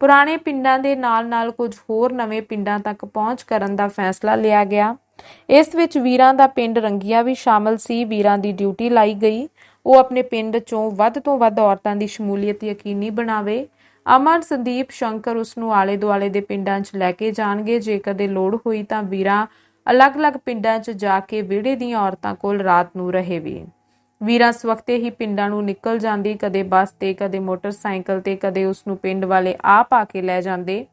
S1: ਪੁਰਾਣੇ ਪਿੰਡਾਂ ਦੇ ਨਾਲ-ਨਾਲ ਕੁਝ ਹੋਰ ਨਵੇਂ ਪਿੰਡਾਂ ਤੱਕ ਪਹੁੰਚ ਕਰਨ ਦਾ ਫੈਸਲਾ ਲਿਆ ਗਿਆ। ਇਸ ਵਿੱਚ ਵੀਰਾਂ ਦਾ ਪਿੰਡ ਰੰਗੀਆਂ ਵੀ ਸ਼ਾਮਲ ਸੀ। ਵੀਰਾਂ ਦੀ ਡਿਊਟੀ ਲਾਈ ਗਈ। ਉਹ ਆਪਣੇ ਪਿੰਡ ਚੋਂ ਵੱਧ ਤੋਂ ਵੱਧ ਔਰਤਾਂ ਦੀ ਸ਼ਮੂਲੀਅਤ ਯਕੀਨੀ ਬਣਾਵੇ। ਅਮਨ, ਸੰਦੀਪ, ਸ਼ੰਕਰ ਉਸ ਨੂੰ ਆਲੇ ਦੁਆਲੇ ਦੇ ਪਿੰਡਾਂ 'ਚ ਲੈ ਕੇ ਜਾਣਗੇ। ਜੇ ਕਦੇ ਲੋੜ ਹੋਈ ਤਾਂ ਵੀਰਾਂ ਅਲੱਗ-ਅਲੱਗ ਪਿੰਡਾਂ 'ਚ ਜਾ ਕੇ ਵਿਹੜੇ ਦੀਆਂ ਔਰਤਾਂ ਕੋਲ ਰਾਤ ਨੂੰ ਰਹੇ ਵੀ। ਵੀਰਾਂ ਸਵਖਤੇ ਹੀ ਪਿੰਡਾਂ ਨੂੰ ਨਿਕਲ ਜਾਂਦੀ। ਕਦੇ ਬੱਸ ਤੇ, ਕਦੇ ਮੋਟਰਸਾਈਕਲ ਤੇ, ਕਦੇ ਉਸ ਨੂੰ ਪਿੰਡ ਵਾਲੇ ਆਪ ਆ ਕੇ ਲੈ ਜਾਂਦੇ।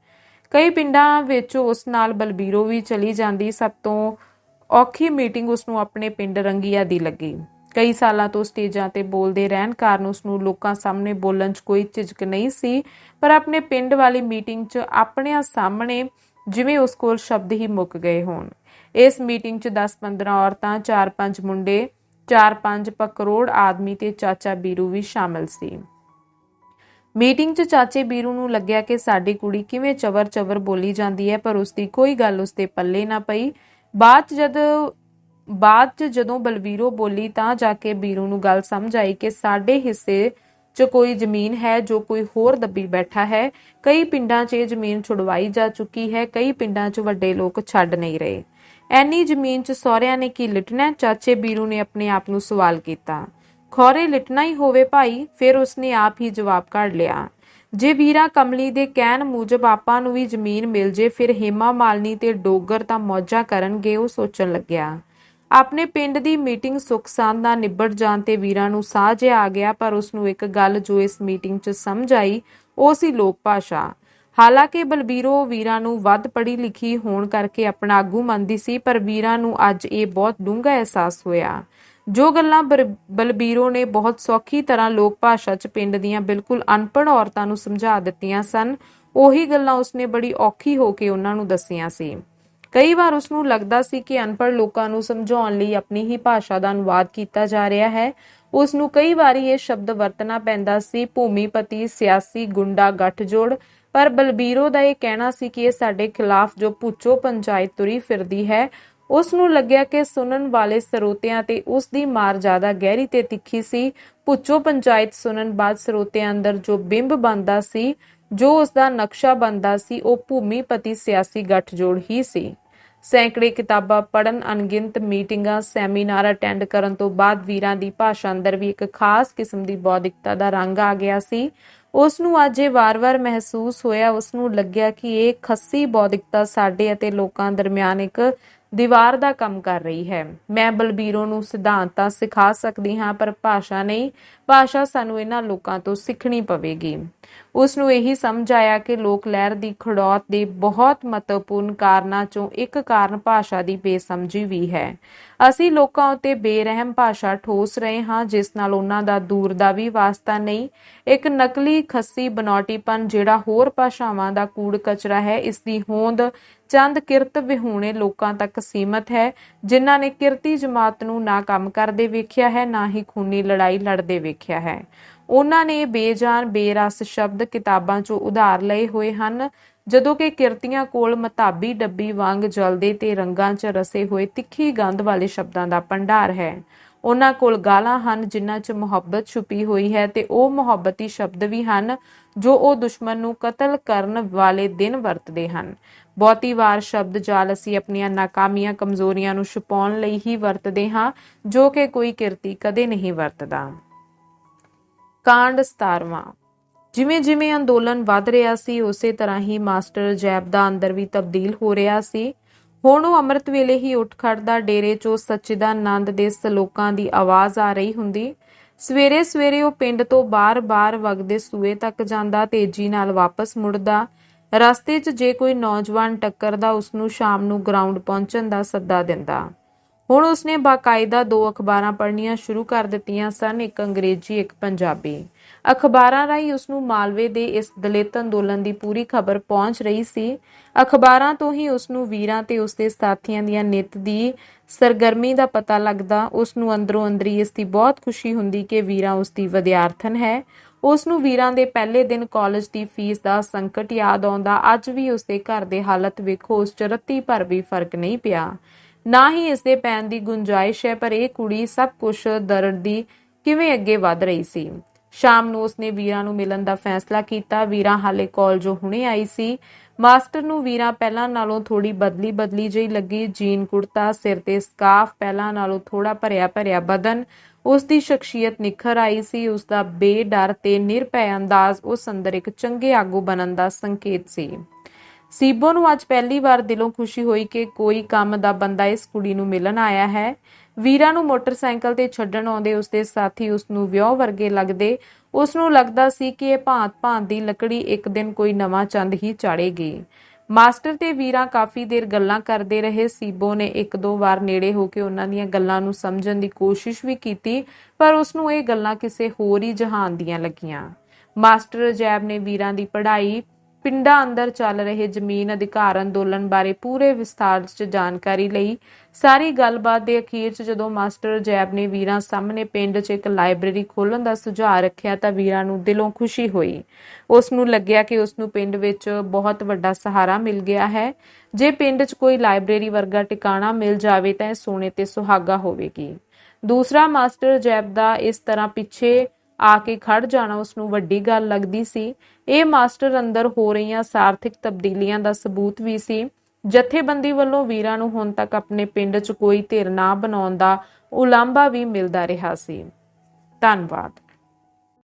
S1: ਕਈ ਪਿੰਡਾਂ ਵਿੱਚ ਉਸ ਨਾਲ ਬਲਬੀਰੋ ਵੀ ਚਲੀ ਜਾਂਦੀ। ਸਭ ਤੋਂ ਔਖੀ ਮੀਟਿੰਗ ਉਸ ਨੂੰ ਆਪਣੇ ਪਿੰਡ ਰੰਗੀਆ ਦੀ ਲੱਗੀ। ਕਈ ਸਾਲਾਂ ਤੋਂ ਸਟੇਜਾਂ ਤੇ ਬੋਲਦੇ ਰਹਿਣ ਕਾਰਨ ਉਸ ਨੂੰ ਲੋਕਾਂ ਸਾਹਮਣੇ ਬੋਲਣ 'ਚ ਕੋਈ ਝਿਜਕ ਨਹੀਂ ਸੀ, ਪਰ ਆਪਣੇ ਪਿੰਡ ਵਾਲੀ ਮੀਟਿੰਗ 'ਚ ਆਪਣਿਆਂ ਸਾਹਮਣੇ ਜਿਵੇਂ ਉਸ ਕੋਲ ਸ਼ਬਦ ਹੀ ਮੁੱਕ ਗਏ ਹੋਣ। ਇਸ ਮੀਟਿੰਗ 'ਚ 10-15 ਔਰਤਾਂ 4-5 ਮੁੰਡੇ 4-5 ਪਕਰੋੜ ਆਦਮੀ ਤੇ ਚਾਚਾ ਬੀਰੂ ਵੀ ਸ਼ਾਮਲ ਸੀ। ਮੀਟਿੰਗ 'ਚ ਚਾਚੇ ਬੀਰੂ ਨੂੰ ਲੱਗਿਆ ਕਿ ਸਾਡੀ ਕੁੜੀ ਕਿਵੇਂ ਚਵਰ-ਚਵਰ ਬੋਲੀ ਜਾਂਦੀ ਹੈ, ਪਰ ਉਸ ਦੀ ਕੋਈ ਗੱਲ ਉਸ ਦੇ ਪੱਲੇ ਨਾ ਪਈ। ਬਾਅਦ ਜਦ, ਬਾਅਦ 'ਚ ਜਦੋਂ ਬਲਵੀਰੋ ਬੋਲੀ ਤਾਂ ਜਾ ਕੇ ਬੀਰੂ ਨੂੰ ਗੱਲ ਸਮਝ ਆਈ ਕਿ ਸਾਡੇ ਹਿੱਸੇ 'ਚ ਕੋਈ ਜ਼ਮੀਨ ਹੈ ਜੋ ਕੋਈ ਹੋਰ ਦੱਬੀ ਬੈਠਾ ਹੈ। ਕਈ ਪਿੰਡਾਂ 'ਚ ਇਹ ਜ਼ਮੀਨ ਛੁਡਵਾਈ ਜਾ ਚੁੱਕੀ ਹੈ, ਕਈ ਪਿੰਡਾਂ 'ਚ ਵੱਡੇ ਲੋਕ ਛੱਡ ਨਹੀਂ ਰਹੇ। ਐਨੀ ਜ਼ਮੀਨ 'ਚ ਸਹੁਰਿਆਂ ਨੇ ਕੀ ਲਿਟਣਾ? ਚਾਚੇ ਬੀਰੂ ਨੇ ਆਪਣੇ ਆਪ ਨੂੰ ਸਵਾਲ ਕੀਤਾ। ਖੌਰੇ ਲਿਟਣਾ ਹੀ ਹੋਵੇ ਭਾਈ, ਫਿਰ ਉਸਨੇ ਆਪ ਹੀ ਜਵਾਬ ਕੱਢ ਲਿਆ। ਜੇ ਵੀਰਾ ਕਮਲੀ ਦੇ ਕਹਿਣ ਮੁਜਬ ਆਪਾਂ ਨੂੰ ਵੀ ਜ਼ਮੀਨ ਮਿਲ ਜੇ, ਫਿਰ ਹੇਮਾ ਮਾਲਨੀ ਤੇ ਡੋਗਰ ਤਾਂ ਮੌਜਾਂ ਕਰਨਗੇ, ਉਹ ਸੋਚਣ ਲੱਗਿਆ। ਆਪਣੇ ਪਿੰਡ ਦੀ ਮੀਟਿੰਗ ਸੁੱਖ ਸਾਂਦ ਨਾਲ ਨਿਬੜ ਜਾਣ ਤੇ ਵੀਰਾਂ ਨੂੰ ਸਾਹ ਜਿਹਾ ਆ ਗਿਆ, ਪਰ ਉਸ ਨੂੰ ਇੱਕ ਗੱਲ ਜੋ ਇਸ ਮੀਟਿੰਗ 'ਚ ਸਮਝ ਆਈ, ਉਹ ਸੀ ਲੋਕ ਭਾਸ਼ਾ। ਹਾਲਾਂਕਿ ਬਲਬੀਰੋ ਵੀਰਾਂ ਨੂੰ ਵੱਧ ਪੜ੍ਹੀ ਲਿਖੀ ਹੋਣ ਕਰਕੇ ਆਪਣਾ ਆਗੂ ਮੰਨਦੀ ਸੀ, ਪਰ ਵੀਰਾਂ ਨੂੰ ਅੱਜ ਇਹ ਬਹੁਤ ਡੂੰਘਾ ਅਹਿਸਾਸ ਹੋਇਆ। ਜੋ ਗੱਲਾਂ ਬਰ- ਬਲਬੀਰੋ ਨੇ ਬਹੁਤ ਸੌਖੀ ਤਰ੍ਹਾਂ ਲੋਕ ਭਾਸ਼ਾ 'ਚ ਪਿੰਡ ਦੀਆਂ ਬਿਲਕੁਲ ਅਨਪੜ੍ਹ ਔਰਤਾਂ ਨੂੰ ਸਮਝਾ ਦਿੱਤੀਆਂ ਸਨ, ਉਹੀ ਗੱਲਾਂ ਉਸਨੇ ਬੜੀ ਔਖੀ ਹੋ ਕੇ ਉਹਨਾਂ ਨੂੰ ਦੱਸੀਆਂ ਸੀ। ਕਈ ਵਾਰ ਉਸ ਨੂੰ ਲੱਗਦਾ ਸੀ ਕਿ ਅਨਪੜ੍ਹ ਲੋਕਾਂ ਨੂੰ ਸਮਝਾਉਣ ਲਈ ਆਪਣੀ ਹੀ ਭਾਸ਼ਾ ਦਾ ਅਨੁਵਾਦ ਕੀਤਾ ਜਾ ਰਿਹਾ ਹੈ। ਉਸ ਨੂੰ ਕਈ ਵਾਰੀ ਇਹ ਸ਼ਬਦ ਵਰਤਣਾ ਪੈਂਦਾ ਸੀ, ਭੂਮੀਪਤੀ, ਸਿਆਸੀ ਗੁੰਡਾ, ਗੱਠਜੋੜ ਪਰ ਬਲਬੀਰੋ ਦਾ ਇਹ ਕਹਿਣਾ ਸੀ ਕਿ ਇਹ ਸਾਡੇ ਖਿਲਾਫ ਜੋ ਪੁੱਛੋ ਪੰਚਾਇਤ ਤੁਰੀ ਫਿਰਦੀ ਹੈ, ਉਸ ਨੂੰ ਲੱਗਿਆ ਕਿ ਸੁਣਨ ਵਾਲੇ ਸਰੋਤਿਆਂ ਤੇ ਉਸ ਦੀ ਮਾਰ ਜ਼ਿਆਦਾ ਗਹਿਰੀ ਤੇ ਤਿੱਖੀ ਸੀ। ਪੁੱਛੋ ਪੰਚਾਇਤ ਸੁਣਨ ਬਾਅਦ ਸਰੋਤਿਆਂ ਅੰਦਰ ਜੋ ਬਿੰਬ ਬਣਦਾ ਸੀ, ਜੋ ਉਸ ਦਾ ਨਕਸ਼ਾ ਬਣਦਾ ਸੀ, ਉਹ ਭੂਮੀਪਤੀ ਸਿਆਸੀ ਗੱਠਜੋੜ ਹੀ ਸੀ। ਸੈਂਕੜੇ ਕਿਤਾਬਾਂ ਪੜਨ ਅਣਗਿਣਤ ਮੀਟਿੰਗਾਂ, ਸੈਮੀਨਾਰ ਅਟੈਂਡ ਕਰਨ ਤੋਂ ਬਾਅਦ ਵੀਰਾਂ ਦੀ ਭਾਸ਼ਾ ਅੰਦਰ ਵੀ ਇੱਕ ਖਾਸ ਕਿਸਮ ਦੀ ਬੌਧਿਕਤਾ ਦਾ ਰੰਗ ਆ ਗਿਆ ਸੀ। ਉਸ ਨੂੰ ਅੱਜ ਇਹ ਵਾਰ-ਵਾਰ ਮਹਿਸੂਸ ਹੋਇਆ ਉਸ ਨੂੰ ਲੱਗਿਆ ਕਿ ਇਹ ਖੱਸੀ ਬੌਧਿਕਤਾ ਸਾਡੇ ਅਤੇ ਲੋਕਾਂ ਦਰਮਿਆਨ ਇੱਕ ਦੀਵਾਰ ਦਾ ਕੰਮ ਕਰ ਰਹੀ ਹੈ। ਮੈਂ ਬਲਬੀਰੋ ਨੂੰ ਸਿਧਾਂਤਾਂ ਸਿਖਾ ਸਕਦੀ ਹਾਂ, ਪਰ ਭਾਸ਼ਾ ਨਹੀਂ ਭਾਸ਼ਾ ਸਾਨੂੰ ਇਹਨਾਂ ਲੋਕਾਂ ਤੋਂ ਸਿੱਖਣੀ ਪਵੇਗੀ। ਉਸ ਨੂੰ ਇਹੀ ਸਮਝ ਆਇਆ ਕਿ ਲੋਕ ਲਹਿਰ ਦੀ ਖੜੌਤ ਦੇ ਬਹੁਤ ਮਹੱਤਵਪੂਰਨ ਕਾਰਨਾਂ ਚੋਂ ਇੱਕ ਕਾਰਨ ਭਾਸ਼ਾ ਦੀ ਬੇਸਮਝੀ ਵੀ ਹੈ। ਅਸੀਂ ਲੋਕਾਂ ਉੱਤੇ ਬੇਰਹਿਮ ਭਾਸ਼ਾ ਠੋਸ ਰਹੇ ਹਾਂ, ਜਿਸ ਨਾਲ ਉਹਨਾਂ ਦਾ ਦੂਰ ਦਾ ਵੀ ਵਾਸਤਾ ਨਹੀਂ। ਇੱਕ ਨਕਲੀ ਖੱਸੀ ਬਨੌਟੀਪਨ ਜਿਹੜਾ ਹੋਰ ਭਾਸ਼ਾਵਾਂ ਦਾ ਕੂੜ ਕਚਰਾ ਹੈ ਇਸ ਦੀ ਹੋਂਦ ਚੰਦ ਕਿਰਤ ਵਿਹੂਣੇ ਲੋਕਾਂ ਤੱਕ ਸੀਮਤ ਹੈ, ਜਿਨ੍ਹਾਂ ਨੇ ਕਿਰਤੀ ਜਮਾਤ ਨੂੰ ਨਾ ਕੰਮ ਕਰਦੇ ਵੇਖਿਆ ਹੈ, ਨਾ ਹੀ ਖੂਨੀ ਲੜਾਈ ਲੜਦੇ ਵੇਖਿਆ ਹੈ। ਉਹਨਾਂ ਨੇ ਬੇਜਾਨ, ਬੇਰਸ ਸ਼ਬਦ ਕਿਤਾਬਾਂ 'ਚੋਂ ਉਧਾਰ ਲਏ ਹੋਏ ਹਨ, ਜਦੋਂ ਕਿ ਕਿਰਤੀਆਂ ਕੋਲ ਮਤਾਬੀ ਡੱਬੀ ਵਾਂਗ ਜਲਦੇ ਤੇ ਰੰਗਾਂ 'ਚ ਰਸੇ ਹੋਏ ਤਿੱਖੀ ਗੰਧ ਵਾਲੇ ਸ਼ਬਦਾਂ ਦਾ ਭੰਡਾਰ ਹੈ। ਉਹਨਾਂ ਕੋਲ ਗਾਲਾਂ ਹਨ ਜਿਨ੍ਹਾਂ 'ਚ ਮੁਹੱਬਤ ਛੁਪੀ ਹੋਈ ਹੈ ਤੇ ਉਹ ਮੁਹੱਬਤੀ ਸ਼ਬਦ ਵੀ ਹਨ ਜੋ ਉਹ ਦੁਸ਼ਮਣ ਨੂੰ ਕਤਲ ਕਰਨ ਵਾਲੇ ਦਿਨ ਵਰਤਦੇ ਹਨ। ਬਹੁਤੀ ਵਾਰ ਸ਼ਬਦ ਜਾਲ ਅਸੀਂ ਆਪਣੀਆਂ ਨਾਕਾਮੀਆਂ ਕਮਜ਼ੋਰੀਆਂ ਨੂੰ ਛੁਪਾਉਣ ਲਈ ਹੀ ਵਰਤਦੇ ਹਾਂ, ਜੋ ਕਿ ਕੋਈ ਕਿਰਤੀ ਕਦੇ ਨਹੀਂ ਵਰਤਦਾ। ਕਾਂਡ 17ਵਾਂ ਜਿਵੇਂ ਜਿਵੇਂ ਅੰਦੋਲਨ ਵੱਧ ਰਿਹਾ ਸੀ, ਉਸੇ ਤਰ੍ਹਾਂ ਹੀ ਮਾਸਟਰ ਜੈਬ ਦਾ ਅੰਦਰ ਵੀ ਤਬਦੀਲ ਹੋ ਰਿਹਾ ਸੀ। ਹੁਣ ਉਹ ਅੰਮ੍ਰਿਤ ਵੇਲੇ ਹੀ ਉੱਠ ਖੜਦਾ ਡੇਰੇ ਚੋਂ ਸੱਚਿਦਾਨੰਦ ਦੇ ਸਲੋਕਾਂ ਦੀ ਆਵਾਜ਼ ਆ ਰਹੀ ਹੁੰਦੀ। ਸਵੇਰੇ ਸਵੇਰੇ ਉਹ ਪਿੰਡ ਤੋਂ ਬਾਰ-ਬਾਰ ਵਗਦੇ ਸੂਏ ਤੱਕ ਜਾਂਦਾ, ਤੇਜ਼ੀ ਨਾਲ ਵਾਪਸ ਮੁੜਦਾ। ਰਸਤੇ 'ਚ ਜੇ ਕੋਈ ਨੌਜਵਾਨ ਟੱਕਰਦਾ ਉਸ ਨੂੰ ਸ਼ਾਮ ਨੂੰ ਗਰਾਊਂਡ ਪਹੁੰਚਣ ਦਾ ਸੱਦਾ ਦਿੰਦਾ। ਹੁਣ ਉਸਨੇ ਬਾਕਾਇਦਾ ਦੋ ਅਖਬਾਰਾਂ ਪੜ੍ਹਨੀਆਂ ਸ਼ੁਰੂ ਕਰ ਦਿੱਤੀਆਂ ਸਨ, ਇੱਕ ਅੰਗਰੇਜ਼ੀ, ਇੱਕ ਪੰਜਾਬੀ। ਅਖਬਾਰਾਂ ਰਾਹੀਂ ਉਸ ਨੂੰ ਮਾਲਵੇ ਦੇ ਇਸ ਦਲਿਤ ਅੰਦੋਲਨ ਦੀ ਪੂਰੀ ਖਬਰ ਪਹੁੰਚ ਰਹੀ ਸੀ। ਅਖਬਾਰਾਂ ਤੋਂ ਹੀ ਉਸ ਨੂੰ ਵੀਰਾਂ ਤੇ ਉਸ ਦੇ ਸਾਥੀਆਂ ਦੀਆਂ ਨਿਤ ਦੀ ਸਰਗਰਮੀ ਦਾ ਪਤਾ ਲੱਗਦਾ। ਉਸ ਨੂੰ ਅੰਦਰੋਂ ਅੰਦਰੀ ਇਸ ਦੀ ਬਹੁਤ ਖੁਸ਼ੀ ਹੁੰਦੀ ਕਿ ਵੀਰਾਂ ਉਸ ਦੀ ਵਿਦਿਆਰਥਣ ਹੈ। ਉਸ ਨੂੰ ਵੀਰਾਂ ਦੇ ਪਹਿਲੇ ਦਿਨ ਕਾਲਜ ਦੀ ਫੀਸ ਦਾ ਸੰਕਟ ਯਾਦ ਆਉਂਦਾ। ਅੱਜ ਵੀ ਉਸ ਦੇ ਘਰ ਦੇ ਹਾਲਤ ਵੇਖੋ ਉਸ ਚ ਰੱਤੀ ਭਰ ਵੀ ਫ਼ਰਕ ਨਹੀਂ ਪਿਆ। ਨਾ ਹੀ ਇਸ ਦੇ ਪੈਣ ਦੀ ਗੁੰਜਾਇਸ਼ ਹੈ, ਪਰ ਇਹ ਕੁੜੀ ਸਭ ਕੁਝ ਦਰਦ ਦੀ ਕਿਵੇਂ ਅੱਗੇ ਵਧ ਰਹੀ ਸੀ? ਸ਼ਾਮ ਨੂੰ ਉਸਨੇ ਵੀਰਾਂ ਨੂੰ ਮਿਲਣ ਦਾ ਫੈਸਲਾ ਕੀਤਾ। ਵੀਰਾਂ ਹਾਲੇ ਕਾਲਜੋਂ ਹੁਣੇ ਆਈ ਸੀ, ਮਾਸਟਰ ਨੂੰ ਵੀਰਾਂ ਪਹਿਲਾਂ ਨਾਲੋਂ ਥੋੜੀ ਬਦਲੀ ਬਦਲੀ ਜਿਹੀ ਲੱਗੀ। ਜੀਨ ਕੁੜਤਾ, ਸਿਰ ਤੇ ਸਕਾਫ ਪਹਿਲਾਂ ਨਾਲੋਂ ਥੋੜਾ ਭਰਿਆ ਭਰਿਆ ਬਦਨ। ਉਸ ਦੀ ਸ਼ਖਸੀਅਤ ਨਿਖਰ ਆਈ ਸੀ। ਉਸ ਦਾ ਬੇਡਰ ਤੇ ਨਿਰਭੈ ਅੰਦਾਜ਼ ਉਸ ਅੰਦਰ ਇੱਕ ਚੰਗੇ ਆਗੂ ਬਣਨ ਦਾ ਸੰਕੇਤ ਸੀ। ਸੀਬੋ ਨੂੰ ਅੱਜ ਪਹਿਲੀ ਵਾਰ ਦਿਲੋਂ ਖੁਸ਼ੀ ਹੋਈ ਕਿ ਕੋਈ ਕੰਮ ਦਾ ਬੰਦਾ ਇਸ ਕੁੜੀ ਨੂੰ ਮਿਲਣ ਆਇਆ ਹੈ। ਵੀਰਾ ਨੂੰ ਮੋਟਰਸਾਈਕਲ ਤੇ ਛੱਡਣ ਆਉਂਦੇ ਉਸਦੇ ਸਾਥੀ ਉਸ ਨੂੰ ਵਿਆਹ ਵਰਗੇ ਲੱਗਦੇ। ਉਸ ਨੂੰ ਲੱਗਦਾ ਸੀ ਕਿ ਇਹ ਭਾਂਤ-ਭਾਂਤ ਦੀ ਲੱਕੜੀ ਇੱਕ ਦਿਨ ਕੋਈ ਨਵਾਂ ਚੰਦ ਹੀ ਚਾੜੇਗੀ। ਮਾਸਟਰ ਤੇ ਵੀਰਾ ਕਾਫੀ ਦੇਰ ਗੱਲਾਂ ਕਰਦੇ ਰਹੇ। ਸੀਬੋ ਨੇ ਇੱਕ ਦੋ ਵਾਰ ਨੇੜੇ ਹੋ ਕੇ ਉਹਨਾਂ ਦੀਆਂ ਗੱਲਾਂ ਨੂੰ ਸਮਝਣ ਦੀ ਕੋਸ਼ਿਸ਼ ਵੀ ਕੀਤੀ, ਪਰ ਉਸ ਨੂੰ ਇਹ ਗੱਲਾਂ ਕਿਸੇ ਹੋਰ ਹੀ ਜਹਾਨ ਦੀਆਂ ਲੱਗੀਆਂ। ਮਾਸਟਰ ਜੈਬ ਨੇ ਵੀਰਾਂ ਦੀ ਪੜ੍ਹਾਈ ਪਿੰਡਾਂ ਅੰਦਰ ਚੱਲ ਰਹੇ ਜ਼ਮੀਨ ਅਧਿਕਾਰ ਅੰਦੋਲਨ ਬਾਰੇ ਪੂਰੇ ਵਿਸਥਾਰ 'ਚ ਜਾਣਕਾਰੀ ਲਈ ਸਾਰੀ ਗੱਲਬਾਤ ਦੇ ਅਖੀਰ 'ਚ ਜਦੋਂ ਮਾਸਟਰ ਜੈਬ ਨੇ ਵੀਰਾਂ ਸਾਹਮਣੇ ਪਿੰਡ 'ਚ ਇੱਕ ਲਾਇਬ੍ਰੇਰੀ ਖੋਲ੍ਹਣ ਦਾ ਸੁਝਾਅ ਰੱਖਿਆ ਤਾਂ ਵੀਰਾਂ ਨੂੰ ਦਿਲੋਂ ਖੁਸ਼ੀ ਹੋਈ। ਉਸ ਨੂੰ ਲੱਗਿਆ ਕਿ ਉਸ ਨੂੰ ਪਿੰਡ ਵਿੱਚ ਬਹੁਤ ਵੱਡਾ ਸਹਾਰਾ ਮਿਲ ਗਿਆ ਹੈ। ਜੇ ਪਿੰਡ 'ਚ ਕੋਈ ਲਾਇਬ੍ਰੇਰੀ ਵਰਗਾ ਟਿਕਾਣਾ ਮਿਲ ਜਾਵੇ ਤਾਂ ਇਹ ਸੋਨੇ ਤੇ ਸੁਹਾਗਾ ਹੋਵੇਗੀ। ਦੂਸਰਾ, ਮਾਸਟਰ ਜੈਬ ਦਾ ਇਸ ਤਰ੍ਹਾਂ ਪਿੱਛੇ ਆ ਕੇ ਖੜ ਜਾਣਾ ਉਸ ਨੂੰ ਵੱਡੀ ਗੱਲ ਲੱਗਦੀ ਸੀ। ਇਹ ਮਾਸਟਰ ਅੰਦਰ ਹੋ ਰਹੀਆਂ ਸਾਰਥਿਕ ਤਬਦੀਲੀਆਂ ਦਾ ਸਬੂਤ ਵੀ ਸੀ। ਜਥੇਬੰਦੀ ਵੱਲੋਂ ਵੀਰਾਂ ਨੂੰ ਹੁਣ ਤੱਕ ਆਪਣੇ ਪਿੰਡ 'ਚ ਕੋਈ ਧਿਰ ਨਾ ਬਣਾਉਣ ਦਾ ਉਲਾਂਭਾ ਵੀ ਮਿਲਦਾ ਰਿਹਾ ਸੀ। ਧੰਨਵਾਦ।